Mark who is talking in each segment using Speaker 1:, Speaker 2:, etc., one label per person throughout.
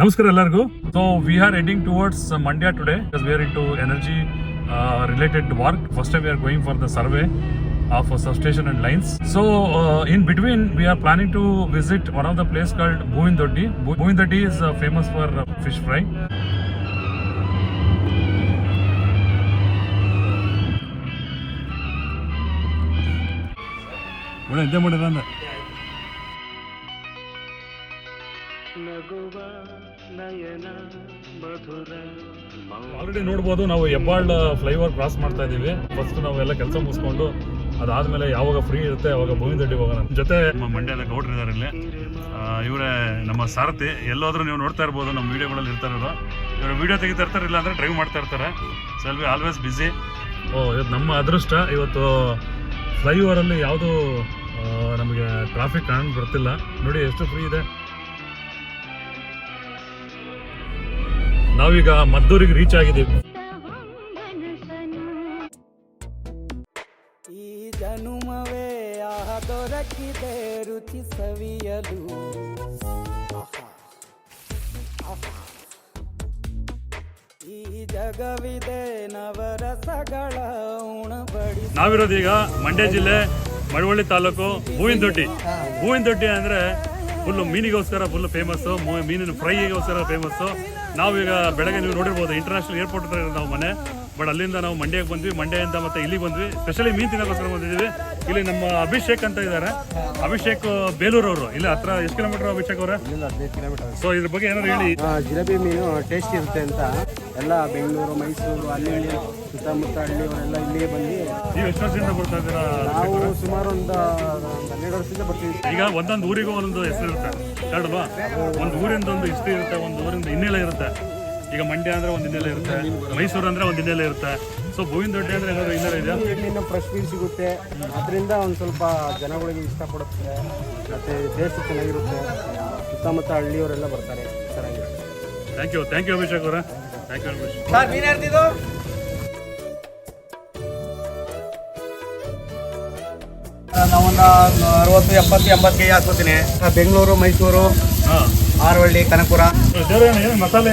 Speaker 1: ನಮಸ್ಕಾರ ಎಲ್ಲರಿಗೂ. So we are heading towards Mandya today we are into energy related work first we are going for the survey of substation and lines so in between we are planning to visit one of the place called Bhuvina Doddi Bhuvina Doddi is famous for fish fry enjoy ಮಾಡಿರ ಅಂದ already ನೋಡ್ಬೋದು, ನಾವು Hebbal flyover cross ಮಾಡ್ತಾ ಇದೀವಿ. First ನಾವು ಎಲ್ಲ ಕೆಲಸ ಮುಗಿಸ್ಕೊಂಡು, ಅದಾದ್ಮೇಲೆ ಯಾವಾಗ ಫ್ರೀ ಇರುತ್ತೆ, ಅವಾಗ ಭೂಮಿದಡ್ಡಿ ಹೋಗೋಣ. ಜೊತೆ ನಮ್ಮ ಮಂಡ್ಯದ ಗೌಡ್ರು ಇದಾರೆ ಇಲ್ಲಿ. ಇವರೇ ನಮ್ಮ ಸಾರಥಿ. ಎಲ್ಲೋದ್ರೂ ನೀವು ನೋಡ್ತಾ ಇರ್ಬೋದು, ನಮ್ಮ ವಿಡಿಯೋಗಳಲ್ಲಿ ಇರ್ತಾ ಇರೋದು. ಇವರು ವಿಡಿಯೋ ತೆಗಿತಾ ಇರ್ತಾರೆ ಇಲ್ಲ ಅಂದ್ರೆ ಡ್ರೈವ್ ಮಾಡ್ತಾ ಇರ್ತಾರೆ. ಸೊ ವಿ ಆಲ್ವೇಸ್ ಬಿಸಿ ಓ ಇವತ್ತು ನಮ್ಮ ಅದೃಷ್ಟ. ಇವತ್ತು ಫ್ಲೈಓವರಲ್ಲಿ ಯಾವುದು ನಮಗೆ ಟ್ರಾಫಿಕ್ ಕಾಣ್ ಬರ್ತಿಲ್ಲ. ನೋಡಿ, ಎಷ್ಟು ಫ್ರೀ ಇದೆ. ನಾವೀಗ ಮದ್ದೂರಿಗೆ ರೀಚ್ ಆಗಿದ್ದೀವಿ.
Speaker 2: ಈ ಜನುಮವೇ ಆಹ ದೊರಕಿದೆ ರುಚಿ ಸವಿಯಲು. ಈ ಜಗವಿದೆ ನವರಸಗಳ ಉಣಬಡಿ.
Speaker 1: ನಾವಿರೋದು ಈಗ ಮಂಡ್ಯ ಜಿಲ್ಲೆ ಮಳವಳ್ಳಿ ತಾಲೂಕು ಹೂವಿನ ದೊಡ್ಡಿ ಹೂವಿನ ದೊಡ್ಡಿ ಅಂದ್ರೆ ಫುಲ್ಲು ಮೀನಿಗೋಸ್ಕರ ಫುಲ್ ಫೇಮಸ್ ಮೀನಿನ ಫ್ರೈಗೋಸ್ಕರ ಫೇಮಸ್ ನಾವೀಗ ಬೆಳಗ್ಗೆ ನೀವು ನೋಡಿರ್ಬೋದು ಇಂಟರ್ನ್ಯಾಷನಲ್ ಏರ್ಪೋರ್ಟ್ ಹತ್ರ ಇರೋದು ನಾವು ಮನೆ. ಬಟ್ ಅಲ್ಲಿಂದ ನಾವು ಮಂಡ್ಯಕ್ಕೆ ಬಂದ್ವಿ. ಮಂಡ್ಯದಿಂದ ಮತ್ತೆ ಇಲ್ಲಿ ಬಂದ್ವಿ. ಸ್ಪೆಷಲಿ ಮೀನು ತಿನ್ನೋಕ್ಕೋಸ್ಕರ ಬಂದಿದ್ದೀವಿ. ಇಲ್ಲಿ ನಮ್ಮ ಅಭಿಷೇಕ್ ಅಂತ ಇದ್ದಾರೆ. ಅಭಿಷೇಕ್ ಬೇಲೂರು ಅವರು ಇಲ್ಲಿ ಹತ್ರ ಎಷ್ಟು ಕಿಲೋಮೀಟರ್ ಅಭಿಷೇಕ್ ಅವರ? ಸೊ ಇದ್ರ ಬಗ್ಗೆ ಏನಾದ್ರು ಹೇಳಿ.
Speaker 3: ಜಿಲೇಬಿ ಮೀನು ಟೇಸ್ಟ್ ಇರುತ್ತೆ ಅಂತ ಎಲ್ಲ ಬೆಂಗಳೂರು ಮೈಸೂರು ಅಲ್ಲಿ ಸುತ್ತಮುತ್ತ ಹಳ್ಳಿಯವರೆಲ್ಲ ಇಲ್ಲಿಗೆ ಬಂದು
Speaker 1: ನೀವು ಎಷ್ಟು ವರ್ಷದಿಂದ ಬರ್ತಾ ಇದ್ದೀರಾ
Speaker 3: ನಾವು ಸುಮಾರು ಒಂದು ಹನ್ನೆರಡು ವರ್ಷದಿಂದ ಬರ್ತೀವಿ.
Speaker 1: ಈಗ ಒಂದೊಂದು ಊರಿಗೂ ಒಂದೊಂದು ಹೆಸರು ಇರುತ್ತೆ. ಎರಡಲ್ವಾ ಒಂದು ಊರಿಂದ ಒಂದು ಹಿಸ್ಟ್ರಿ ಇರುತ್ತೆ ಒಂದು ಊರಿಂದ ಹಿನ್ನೆಲೆ ಇರುತ್ತೆ. ಈಗ ಮಂಡ್ಯ ಅಂದ್ರೆ ಒಂದು ಹಿನ್ನೆಲೆ ಇರುತ್ತೆ ಮೈಸೂರು ಅಂದ್ರೆ ಒಂದು ಹಿನ್ನೆಲೆ ಇರುತ್ತೆ. ಸೊ ಭೂವಿನ ದೊಡ್ಡ ಅಂದ್ರೆ ಏನಾದ್ರು ಹಿನ್ನೆಲೆ ಇದೆಯಾ?
Speaker 3: ಇಲ್ಲಿನ ಫ್ರೆಶ್ ಮೀನು ಸಿಗುತ್ತೆ. ಅದರಿಂದ ಒಂದು ಸ್ವಲ್ಪ ಜನಗಳಿಗೆ ಇಷ್ಟಪಡುತ್ತೆ. ಮತ್ತೆ ಟೇಸ್ಟ್ ಚೆನ್ನಾಗಿರುತ್ತೆ. ಸುತ್ತಮುತ್ತ ಹಳ್ಳಿಯವರೆಲ್ಲ ಬರ್ತಾರೆ. ಚೆನ್ನಾಗಿರುತ್ತೆ.
Speaker 1: Thank you thank you Abhishek ಅವರ. Thank you Abhishek.
Speaker 3: ನಾವೊಂದು ಅರವತ್ತು ಎಪ್ಪತ್ತು ಎಂಬತ್ತು ಕೆ ಜಿ ಹಾಕ್ಕೋತೀನಿ. ಬೆಂಗಳೂರು ಮೈಸೂರು ಆರವಳ್ಳಿ ಕನಕಪುರ.
Speaker 1: ಮಸಾಲೆ?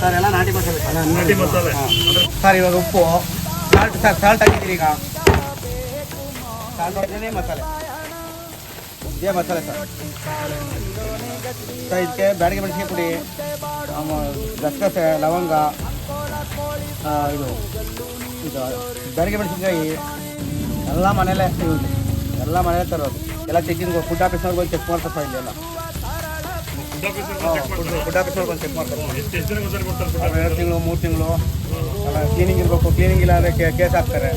Speaker 3: ಸರ್ ಎಲ್ಲ ನಾಟಿ ಮಸಾಲೆ
Speaker 1: ನಾಟಿ ಮಸಾಲೆ.
Speaker 3: ಸರ್ ಇವಾಗ ಉಪ್ಪು. ಸಾಲ್ಟ್ ಸರ್ ಸಾಲ್ಟ್ ಹಾಕಿದ್ದೀರಿ ಈಗ. ಸಾಲ್ಟ್ ಹಾಕಿದ್ರೆ ಮಸಾಲೆ. ಇದೇ ಮಸಾಲೆ ಸರ್. ಸರ್ ಇದಕ್ಕೆ ಬ್ಯಾಡಿಗೆ ಮೆಣಸಿಗೆ ಪುಡಿ ಗಸಗಸೆ ಲವಂಗ ಇದು ಇದು ಬ್ಯಾಡಿಗೆ ಮೆಣಸಿನ್ಕಾಯಿ ಎಲ್ಲ ಮನೇಲೆ ಇರೋದು. ಎಲ್ಲ ಮನೇಲೆ ತರೋದು. ಎಲ್ಲ ಚೆಕಿಂಗ್ ಫುಡ್ ಆಫೀಸ್ನವ್ರಿಗೆ ಬಂದು ಚೆಕ್ ಮಾಡ್ತಾರೆ ಸರ್ ಇಲ್ಲೆಲ್ಲ ಫುಡ್ ಬಂದು ಚೆಕ್ ಮಾಡ್ತಾರೆ. ಎರಡು ತಿಂಗಳು ಮೂರು ತಿಂಗಳು. ಕ್ಲೀನಿಂಗ್ ಇರಬೇಕು ಕ್ಲೀನಿಂಗ್ ಇಲ್ಲ ಅಂದರೆ ಕೇಸ್ ಹಾಕ್ತಾರೆ.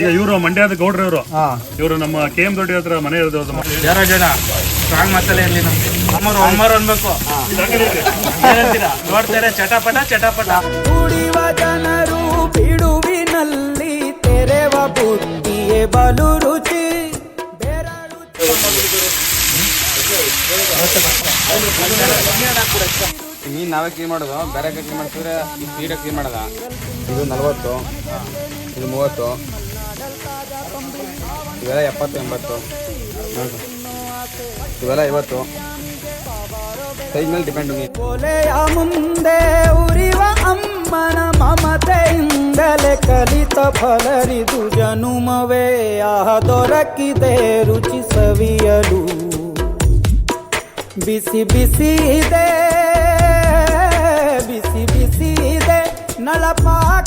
Speaker 1: ಈಗ ಇವರು ಮಂಡ್ಯದ ಗೌಡ್ರ ಇವರು.
Speaker 3: ಹಾಂ.
Speaker 1: ಇವರು ನಮ್ಮ ಕೆ ಎಂ ದೊಡ್ಡಿ ಹತ್ರ ಮನೆ ಇರೋದು ಯಾರ
Speaker 3: ಜನ? ಜನ ಸ್ಟ್ರಾಂಗ್ ಮಸಾಲೆ ಇರಲಿ ನಮ್ಗೆ. ಅಮ್ಮರು ಅಮ್ಮರು ಅನ್ಬೇಕು. ನೋಡ್ತಾರೆ ಚಟಪಟ ಚಟಪಟ.
Speaker 2: ಬುದ್ಧಿಯೇ ಬಲು ರುಚಿ
Speaker 3: ಮೀನು ನಾವೇ ಕ್ಲೀನ್ ಮಾಡೋದು? ಬೇರೆ ಕ್ಲೀನ್ ಮಾಡ್ತಿದ್ರೆ ನೀಟಾಗಿ ಕ್ಲೀನ್ ಮಾಡೋದ? ಇದು ನಲ್ವತ್ತು. ಇದು ಮೂವತ್ತು. ಇವೆಲ್ಲ ಎಪ್ಪತ್ತು ಎಂಬತ್ತು. ಇವೆಲ್ಲ ಐವತ್ತು. ಸೈಜ್ ಮೇಲೆ ಡಿಪೆಂಡ್ ಮೀನು
Speaker 2: ಕೊಲೆಯ ಮುಂದೆ ಉರಿವ ಅಮ್ಮನ ಮಮತೆಯಿಂದಲೇ ಕಲಿತ ಫಲರಿದು ಜನುಮವೇ ಆಹ ದೊರಕಿದೆ ರುಚಿ ಸವಿಯಲು ಬಿಸಿ ಬಿಸಿ ಇದೆ ಬಿಸಿ ಬಿಸಿ ಇದೆ ನಳಪಾಕ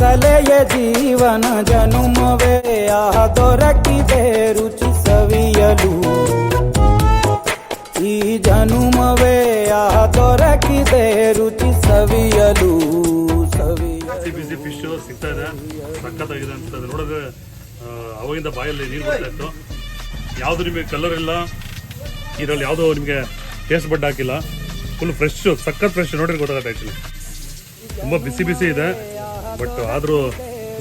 Speaker 2: ಕಲೆಯ ಜೀವನ ಜನುಮವೇ, ಆಹ ದೊರಕಿದೆ ರುಚಿ ಸವಿಯಲು. ಈ ಜನುಮವೇ, ಆಹ ದೊರಕಿದೆ ರುಚಿ ಸವಿಯಲು. ಸವಿ
Speaker 1: ಬಿಸಿ ಬಿಸಿ ಸಿಗ್ತಾ ಇದೆ ಸಖತ್ತಾಗಿದೆ ಅನ್ಸ್ತದೆ ನೋಡಿದ್ರೆ ಅವಾಗಿಂದ ಬಾಯಲ್ಲಿ ನೀರು ಬರ್ತಾ ಇತ್ತು. ಯಾವುದು ನಿಮಗೆ ಕಲರ್ ಇಲ್ಲ, ಇದರಲ್ಲಿ ಯಾವುದೋ ನಿಮಗೆ ಟೇಸ್ಟ್ ಬಡ್ ಹಾಕಿಲ್ಲ. ಫುಲ್ ಫ್ರೆಶ್ ಸಖತ್ ಫ್ರೆಶ್ ನೋಡಿದ್ರೆ ಗೊತ್ತಾಗುತ್ತೆ ಆ್ಯಕ್ಚುಲಿ ತುಂಬ ಬಿಸಿ ಬಿಸಿ ಇದೆ. ಬಟ್ ಆದರೂ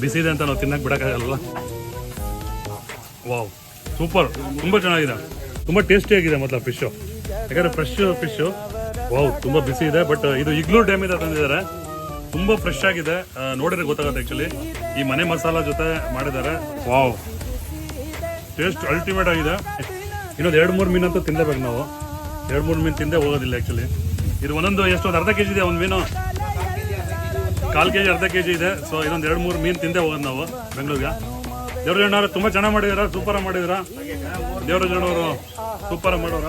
Speaker 1: ಬಿಸಿ ಇದೆ ಅಂತ ನಾವು ತಿನ್ನಕ್ಕೆ ಬಿಡೋಕ್ಕಾಗಲ್ಲ ವಾವ್, ಸೂಪರ್, ತುಂಬ ಚೆನ್ನಾಗಿದೆ. ತುಂಬ ಟೇಸ್ಟಿಯಾಗಿದೆ ಮೊದಲ ಫಿಶು ಯಾಕಂದರೆ ಫ್ರೆಶ್ ಫಿಶು ವಾವ್, ತುಂಬ ಬಿಸಿ ಇದೆ ಬಟ್ ಇದು ಇಗ್ಲೂ ಡ್ಯಾಮಿಂದ ತಂದಿದ್ದಾರೆ. ತುಂಬಾ ಫ್ರೆಶ್ ಆಗಿದೆ. ನೋಡಿದ್ರೆ ಗೊತ್ತಾಗುತ್ತೆ ಆ್ಯಕ್ಚುಲಿ ಈ ಮನೆ ಮಸಾಲ ಜೊತೆ ಮಾಡಿದ್ದಾರೆ. ವಾವ್ ಟೇಸ್ಟ್ ಅಲ್ಟಿಮೇಟ್ ಆಗಿದೆ. ಇನ್ನೊಂದು ಎರಡು ಮೂರು ಮೀನಂತೂ ತಿನ್ನಲೇಬೇಕು ನಾವು. ಎರಡು ಮೂರು ಮೀನು ತಿಂದೇ ಹೋಗೋದಿಲ್ಲ ಆ್ಯಕ್ಚುಲಿ ಇದು ಒಂದೊಂದು ಎಷ್ಟೊಂದು ಅರ್ಧ ಕೆ ಜಿ ಇದೆ ಒಂದು ಮೀನು? ಕಾಲು ಕೆ ಜಿ ಅರ್ಧ ಕೆ ಜಿ ಇದೆ. ಸೊ ಇದೊಂದು ಎರಡು, ಮೂರು ಮೀನು ತಿಂದೆ ಹೋಗೋದು ನಾವು ಬೆಂಗಳೂರಿಗೆ. ದೇವರಾಜಣ್ಣವ್ರು ತುಂಬ ಚೆನ್ನಾಗಿ ಮಾಡಿದಾರ? ಸೂಪರ್ ಮಾಡಿದಾರ? ದೇವರಾಜಣ್ಣವರು ಸೂಪರ್ ಮಾಡೋರ?